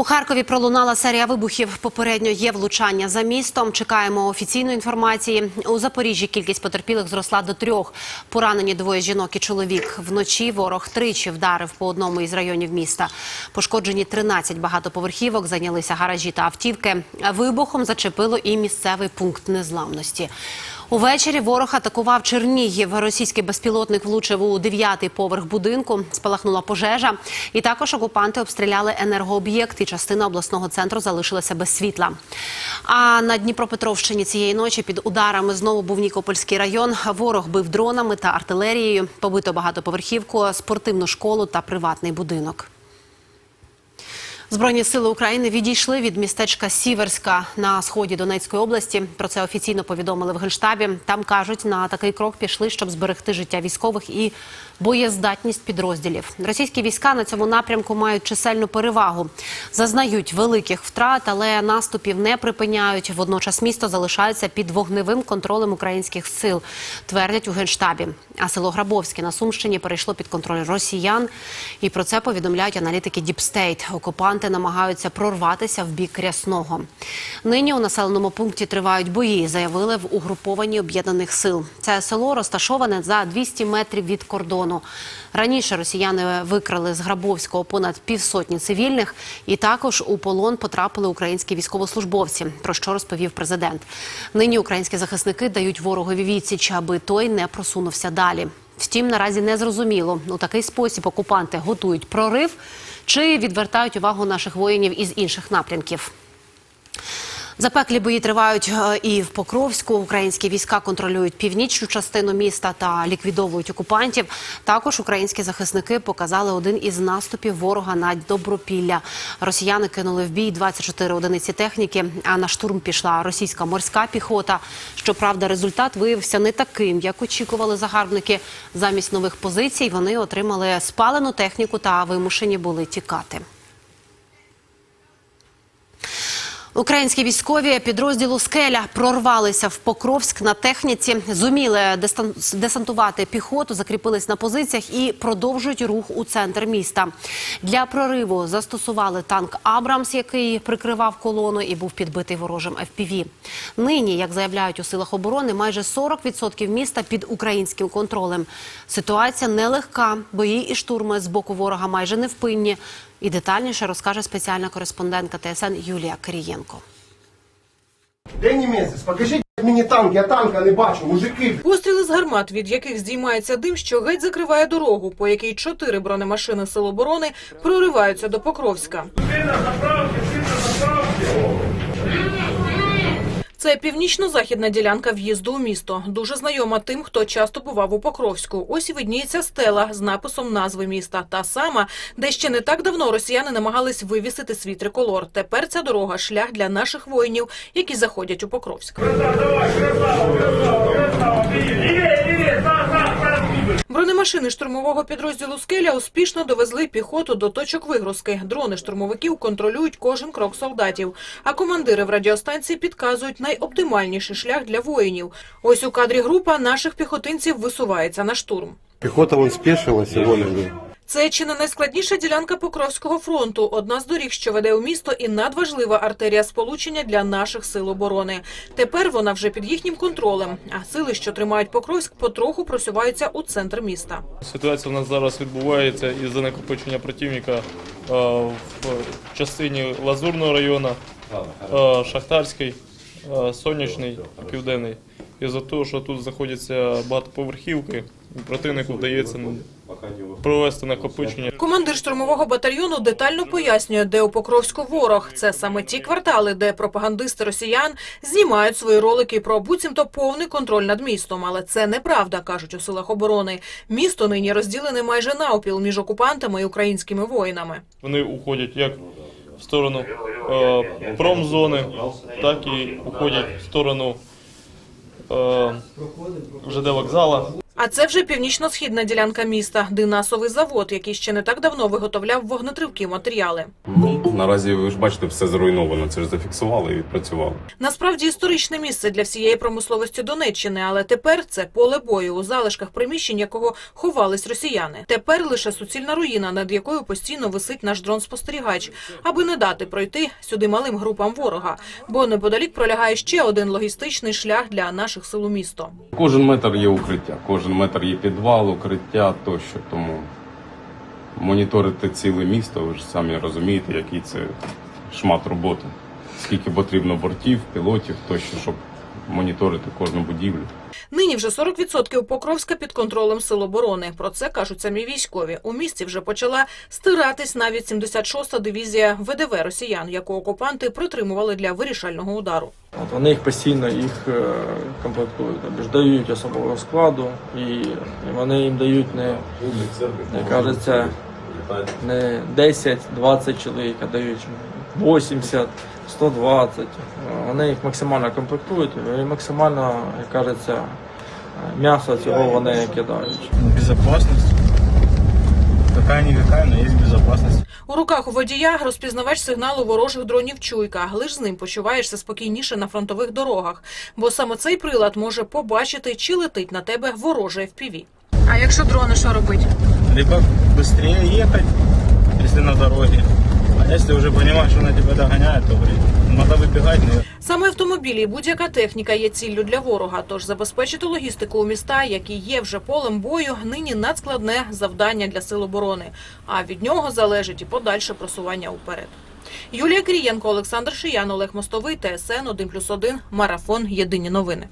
У Харкові пролунала серія вибухів. Попередньо є влучання за містом. Чекаємо офіційної інформації. У Запоріжжі кількість потерпілих зросла до трьох. Поранені двоє жінок і чоловік. Вночі ворог тричі вдарив по одному із районів міста. Пошкоджені 13 багатоповерхівок, зайнялися гаражі та автівки. Вибухом зачепило і місцевий пункт незламності. Увечері ворог атакував Чернігів. Російський безпілотник влучив у дев'ятий поверх будинку. Спалахнула пожежа. І також окупанти обстріляли енергооб'єкт, і частина обласного центру залишилася без світла. А на Дніпропетровщині цієї ночі під ударами знову був Нікопольський район. Ворог бив дронами та артилерією. Побито багатоповерхівку, спортивну школу та приватний будинок. Збройні сили України відійшли від містечка Сіверська на сході Донецької області. Про це офіційно повідомили в Генштабі. Там кажуть, на такий крок пішли, щоб зберегти життя військових і боєздатність підрозділів. Російські війська на цьому напрямку мають чисельну перевагу, зазнають великих втрат, але наступів не припиняють. Водночас місто залишається під вогневим контролем українських сил, твердять у генштабі. А село Грабовське на Сумщині перейшло під контроль росіян. І про це повідомляють аналітики Діпстейт. Окупанти намагаються прорватися в бік Рясного. Нині у населеному пункті тривають бої, заявили в угрупованні об'єднаних сил. Це село розташоване за 200 метрів від кордону. Раніше росіяни викрали з Грабовського понад півсотні цивільних, і також у полон потрапили українські військовослужбовці. Про що розповів президент. Нині українські захисники дають ворогові відсіч, аби той не просунувся далі. Втім, наразі не зрозуміло. У такий спосіб окупанти готують прорив чи відвертають увагу наших воїнів із інших напрямків. Запеклі бої тривають е, і в Покровську. Українські війська контролюють північну частину міста та ліквідовують окупантів. Також українські захисники показали один із наступів ворога на Добропілля. Росіяни кинули в бій 24 одиниці техніки. А на штурм пішла російська морська піхота. Щоправда, результат виявився не таким, як очікували загарбники. Замість нових позицій вони отримали спалену техніку та вимушені були тікати. Українські військові підрозділу Скеля прорвалися в Покровськ на техніці, зуміли десантувати піхоту, закріпились на позиціях і продовжують рух у центр міста. Для прориву застосували танк Абрамс, який прикривав колону і був підбитий ворожим ФПВ. Нині, як заявляють у силах оборони, майже 40% міста під українським контролем. Ситуація нелегка, бої і штурми з боку ворога майже невпинні. І детальніше розкаже спеціальна кореспондентка ТСН Юлія Кирієнко. Де німець? Покажіть мені танк, я танка не бачу, мужики. Постріли з гармат, від яких здіймається дим, що геть закриває дорогу, по якій чотири бронемашини Сил оборони прориваються до Покровська. Це північно-західна ділянка в'їзду у місто. Дуже знайома тим, хто часто бував у Покровську. Ось видніється стела з написом назви міста. Та сама, де ще не так давно росіяни намагались вивісити свій триколор. Тепер ця дорога шлях для наших воїнів, які заходять у Покровськ. Бронемашини штурмового підрозділу «Скеля» успішно довезли піхоту до точок вигрузки. Дрони штурмовиків контролюють кожен крок солдатів, а командири в радіостанції підказують найоптимальніший шлях для воїнів. Ось у кадрі група наших піхотинців висувається на штурм. Піхота вон они. Це чи не найскладніша ділянка Покровського фронту, одна з доріг, що веде у місто, і надважлива артерія сполучення для наших сил оборони. Тепер вона вже під їхнім контролем. А сили, що тримають Покровськ, потроху просуваються у центр міста. Ситуація у нас зараз відбувається із-за накопичення противника е, в частині Лазурного району, е, Шахтарський, е, Сонячний, Південний. Із-за того, що тут знаходяться багатоповерхівки, противнику вдається провести накопичення. Командир штурмового батальйону детально пояснює, де у Покровську ворог. Це саме ті квартали, де пропагандисти росіян знімають свої ролики про буцімто повний контроль над містом. Але це неправда, кажуть у силах оборони. Місто нині розділене майже навпіл між окупантами і українськими воїнами. Вони уходять як в сторону е, промзони, так і уходять в сторону е, ЖД вокзала. А це вже північно-східна ділянка міста, Динасовий завод, який ще не так давно виготовляв вогнетривкі матеріали. Наразі ви ж бачите, все зруйновано. Це ж зафіксували і відпрацювали. Насправді історичне місце для всієї промисловості Донеччини, але тепер це поле бою у залишках приміщень, якого ховались росіяни. Тепер лише суцільна руїна, над якою постійно висить наш дрон-спостерігач, аби не дати пройти сюди малим групам ворога. Бо неподалік пролягає ще один логістичний шлях для наших сил у місто. Кожен метр є укриття, кожен метр є підвал, укриття тощо. Тому моніторити ціле місто, ви ж самі розумієте, який це шмат роботи. Скільки потрібно бортів, пілотів тощо, щоб моніторити кожну будівлю. Нині вже 40% Покровська під контролем сил оборони. Про це кажуть самі військові. У місті вже почала стиратись навіть 76-та дивізія ВДВ росіян, яку окупанти протримували для вирішального удару. От вони їх постійно їх е, комплектують, тобто ж дають особового складу, і, і вони їм дають не, як кажеться, не 10-20 чоловік, а дають 80, 120. Е, Вони їх максимально комплектують і максимально, як кажеться, м'ясо цього вони кидають. Безопасность. Какая-никакая, но есть безопасность. У руках у водія розпізнавач сигналу ворожих дронів чуйка. Лиш з ним почуваєшся спокійніше на фронтових дорогах, бо саме цей прилад може побачити, чи летить на тебе вороже FPV. А якщо дрони, що робити? Либо быстрее ехать, если на дороге. А если уже понимаешь, что на тебя догоняет, то надо выбегать, но Саме автомобілі будь-яка техніка є ціллю для ворога. Тож забезпечити логістику у міста, які є вже полем бою, нині надскладне завдання для сил оборони. А від нього залежить і подальше просування уперед. Юлія Крієнко, Олександр Шиян, Олег Мостовий, ТСН 1+,1, Марафон. Єдині новини.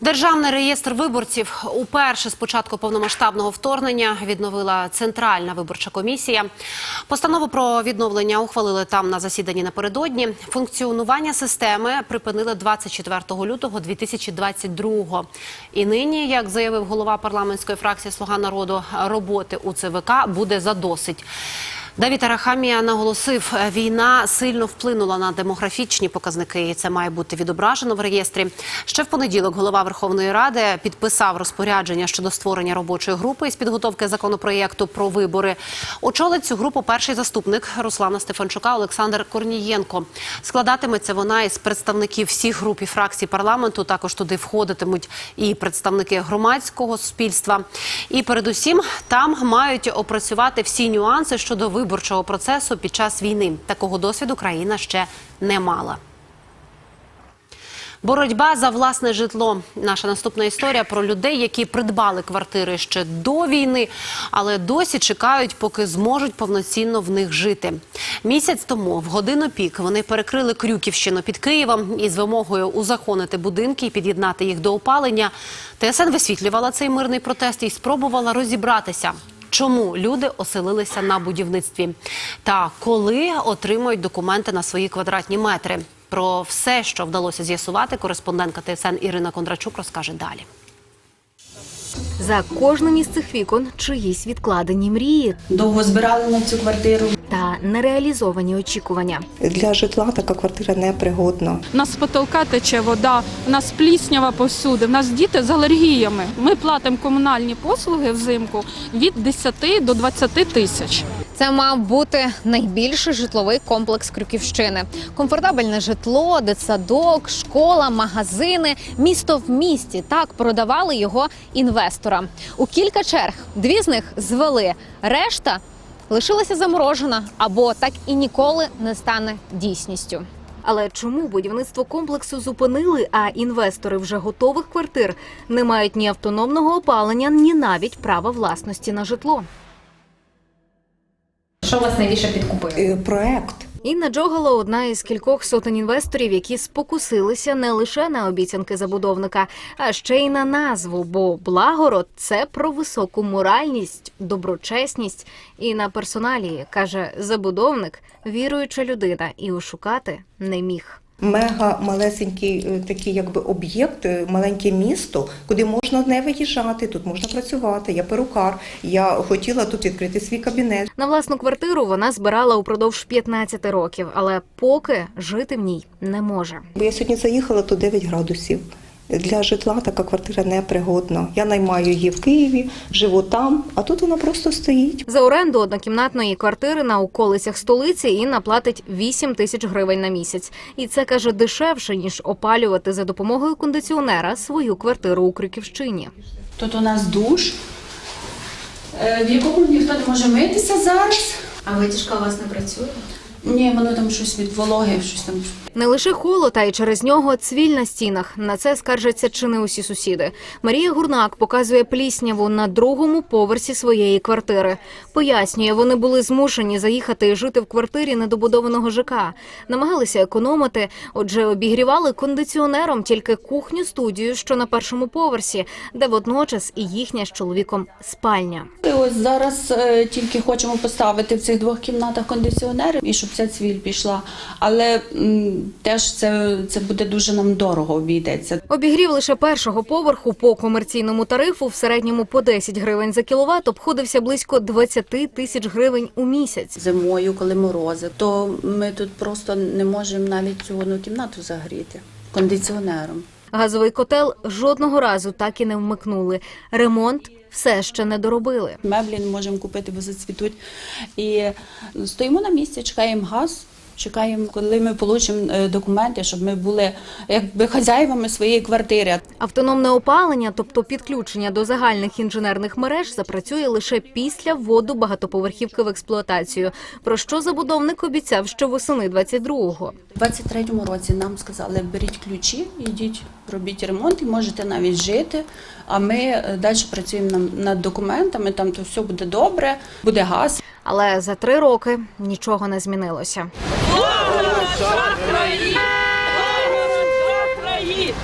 Державний реєстр виборців уперше з початку повномасштабного вторгнення відновила Центральна виборча комісія. Постанову про відновлення ухвалили там на засіданні напередодні. Функціонування системи припинили 24 лютого 2022 І нині, як заявив голова парламентської фракції Слуга народу, роботи у ЦВК буде задосить. Давід Арахамія наголосив, війна сильно вплинула на демографічні показники, і це має бути відображено в реєстрі. Ще в понеділок голова Верховної Ради підписав розпорядження щодо створення робочої групи із підготовки законопроєкту про вибори. Очолить цю групу перший заступник Руслана Стефанчука Олександр Корнієнко. Складатиметься вона із представників всіх груп і фракцій парламенту. Також туди входитимуть і представники громадського суспільства. І передусім там мають опрацювати всі нюанси щодо виборчого процесу під час війни. Такого досвіду країна ще не мала. Боротьба за власне житло. Наша наступна історія про людей, які придбали квартири ще до війни, але досі чекають, поки зможуть повноцінно в них жити. Місяць тому, в годину пік, вони перекрили Крюківщину під Києвом із вимогою узаконити будинки і під'єднати їх до опалення. ТСН висвітлювала цей мирний протест і спробувала розібратися. Чому люди оселилися на будівництві та коли отримають документи на свої квадратні метри? Про все, що вдалося з'ясувати, кореспондентка ТСН Ірина Кондрачук розкаже далі. За кожним із цих вікон чиїсь відкладені мрії Довго збирали на цю квартиру. Та нереалізовані очікування. Для житла така квартира непригодна. У нас з потолка тече вода, у нас пліснява повсюди, у нас діти з алергіями. Ми платимо комунальні послуги взимку від 10 до 20 тисяч. Це мав бути найбільший житловий комплекс Крюківщини. Комфортабельне житло, дитсадок, школа, магазини, місто в місті. Так продавали його інвесторам. У кілька черг дві з них звели. Решта лишилася заморожена або так і ніколи не стане дійсністю. Але чому будівництво комплексу зупинили, а інвестори вже готових квартир не мають ні автономного опалення, ні навіть права власності на житло? Що вас найбільше підкупило? Е, Проект. Інна Джогало одна із кількох сотень інвесторів, які спокусилися не лише на обіцянки забудовника, а ще й на назву. Бо благород це про високу моральність, доброчесність і на персоналії, каже забудовник, віруюча людина, і ошукати не міг. Мега малесенький е, такий якби об'єкт, е, маленьке місто, куди можна не виїжджати, тут можна працювати. Я перукар. Я хотіла тут відкрити свій кабінет. На власну квартиру вона збирала упродовж 15 років, але поки жити в ній не може. Бо я сьогодні заїхала, то 9 градусів. Для житла така квартира непригодна. Я наймаю її в Києві, живу там, а тут вона просто стоїть. За оренду однокімнатної квартири на околицях столиці Інна платить 8 тисяч гривень на місяць. І це каже дешевше ніж опалювати за допомогою кондиціонера свою квартиру у Крюківщині. Тут у нас душ, е, в якому ніхто не може митися зараз. А витяжка у вас не працює? Ні, воно там щось від вологи, щось там. Не лише холод, а й через нього цвіль на стінах. На це скаржаться чи не усі сусіди. Марія Гурнак показує плісняву на другому поверсі своєї квартири. Пояснює, вони були змушені заїхати і жити в квартирі недобудованого ЖК. Намагалися економити, отже, обігрівали кондиціонером тільки кухню студію, що на першому поверсі, де водночас і їхня з чоловіком спальня. Ось зараз е, тільки хочемо поставити в цих двох кімнатах кондиціонери і щоб ця цвіль пішла. Але теж це, це буде дуже нам дорого обійдеться. Обігрів лише першого поверху по комерційному тарифу в середньому по 10 гривень за кіловат обходився близько 20 тисяч гривень у місяць. Зимою, коли морози, то ми тут просто не можемо навіть цю одну кімнату загріти кондиціонером. Газовий котел жодного разу так і не вмикнули. Ремонт все ще не доробили. Меблі не можемо купити, бо зацвітуть. І стоїмо на місці, чекаємо газ. Чекаємо, коли ми отримаємо документи, щоб ми були якби хазяївами своєї квартири. Автономне опалення, тобто підключення до загальних інженерних мереж, запрацює лише після вводу багатоповерхівки в експлуатацію. Про що забудовник обіцяв ще восени 22-го. У 23-му році нам сказали, беріть ключі, йдіть, робіть ремонт і можете навіть жити. А ми далі працюємо над документами, там то все буде добре, буде газ. Але за три роки нічого не змінилося.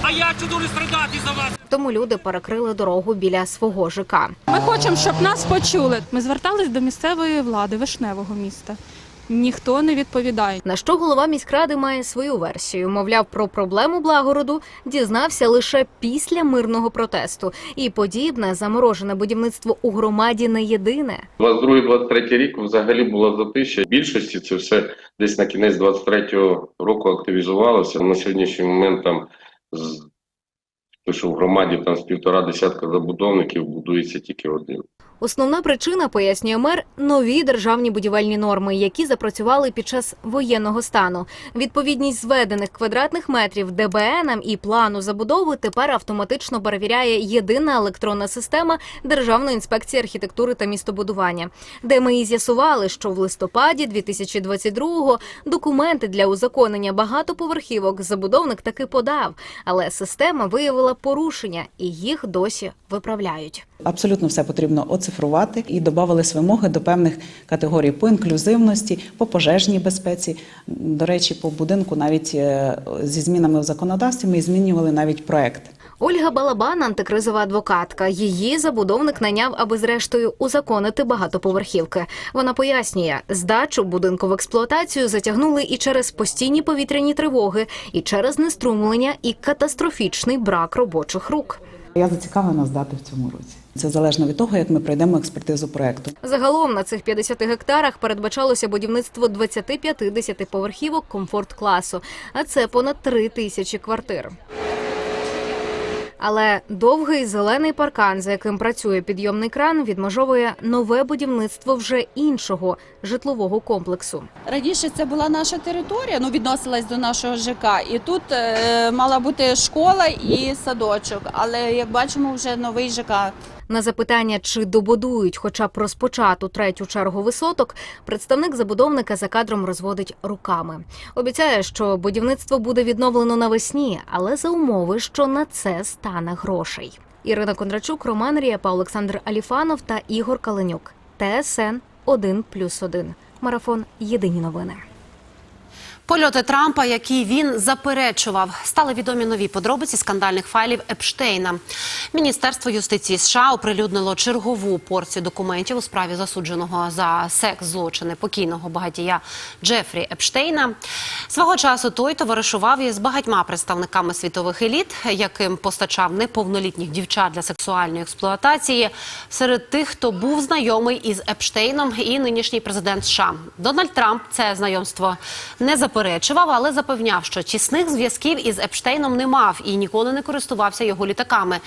А я чудові страдати за вас. Тому люди перекрили дорогу біля свого ЖК. Ми хочемо, щоб нас почули. Ми звертались до місцевої влади вишневого міста. Ніхто не відповідає. На що голова міськради має свою версію. Мовляв, про проблему благороду дізнався лише після мирного протесту. І подібне заморожене будівництво у громаді не єдине. 22-23 рік взагалі була затища. Більшості це все десь на кінець 23-го року активізувалося. На сьогоднішній момент там з що в громаді там з півтора десятка забудовників будується тільки один. Основна причина, пояснює мер, нові державні будівельні норми, які запрацювали під час воєнного стану. Відповідність зведених квадратних метрів ДБНам і плану забудови тепер автоматично перевіряє єдина електронна система Державної інспекції архітектури та містобудування, де ми і з'ясували, що в листопаді 2022-го документи для узаконення багатоповерхівок забудовник таки подав, але система виявила порушення, і їх досі виправляють. Абсолютно все потрібно оцифрувати і додавались вимоги до певних категорій по інклюзивності, по пожежній безпеці. До речі, по будинку навіть е, зі змінами в законодавстві ми змінювали навіть проект. Ольга Балабан, антикризова адвокатка. Її забудовник наняв, аби зрештою узаконити багатоповерхівки. Вона пояснює, здачу будинку в експлуатацію затягнули і через постійні повітряні тривоги, і через неструмлення, і катастрофічний брак робочих рук. Я зацікавлена здати в цьому році. Це залежно від того, як ми пройдемо експертизу проекту. Загалом на цих 50 гектарах передбачалося будівництво 25 десятиповерхівок комфорт-класу, а це понад 3 тисячі квартир. Але довгий зелений паркан, за яким працює підйомний кран, відмежовує нове будівництво вже іншого житлового комплексу. Раніше це була наша територія, ну відносилась до нашого ЖК, і тут е, мала бути школа і садочок. Але як бачимо, вже новий ЖК. На запитання, чи добудують хоча б розпочату третю чергу висоток, представник забудовника за кадром розводить руками. Обіцяє, що будівництво буде відновлено навесні, але за умови, що на це стане грошей. Ірина Кондрачук, Роман Рієпа, Олександр Аліфанов та Ігор Каленюк. ТСН 1+,1. Марафон. Єдині новини. Польоти Трампа, які він заперечував, стали відомі нові подробиці скандальних файлів Епштейна. Міністерство юстиції США оприлюднило чергову порцію документів у справі засудженого за секс злочини покійного багатія Джефрі Епштейна. Свого часу той товаришував із багатьма представниками світових еліт, яким постачав неповнолітніх дівчат для сексуальної експлуатації. Серед тих, хто був знайомий із Епштейном, і нинішній президент США Дональд Трамп це знайомство не заперечував заперечував, але запевняв, що тісних зв'язків із Епштейном не мав і ніколи не користувався його літаками.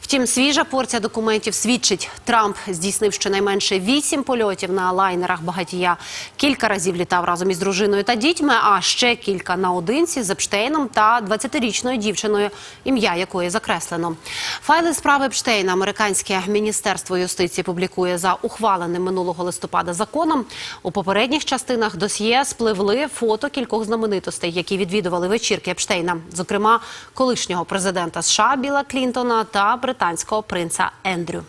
Втім, свіжа порція документів свідчить, Трамп здійснив щонайменше вісім польотів на лайнерах багатія. Кілька разів літав разом із дружиною та дітьми, а ще кілька наодинці з Епштейном та 20-річною дівчиною, ім'я якої закреслено. Файли справи Епштейна американське міністерство юстиції публікує за ухваленим минулого листопада законом. У попередніх частинах досьє спливли фото кількох знаменитостей, які відвідували вечірки Епштейна, зокрема колишнього президента США Біла Клінтона та британського принца Ендрю.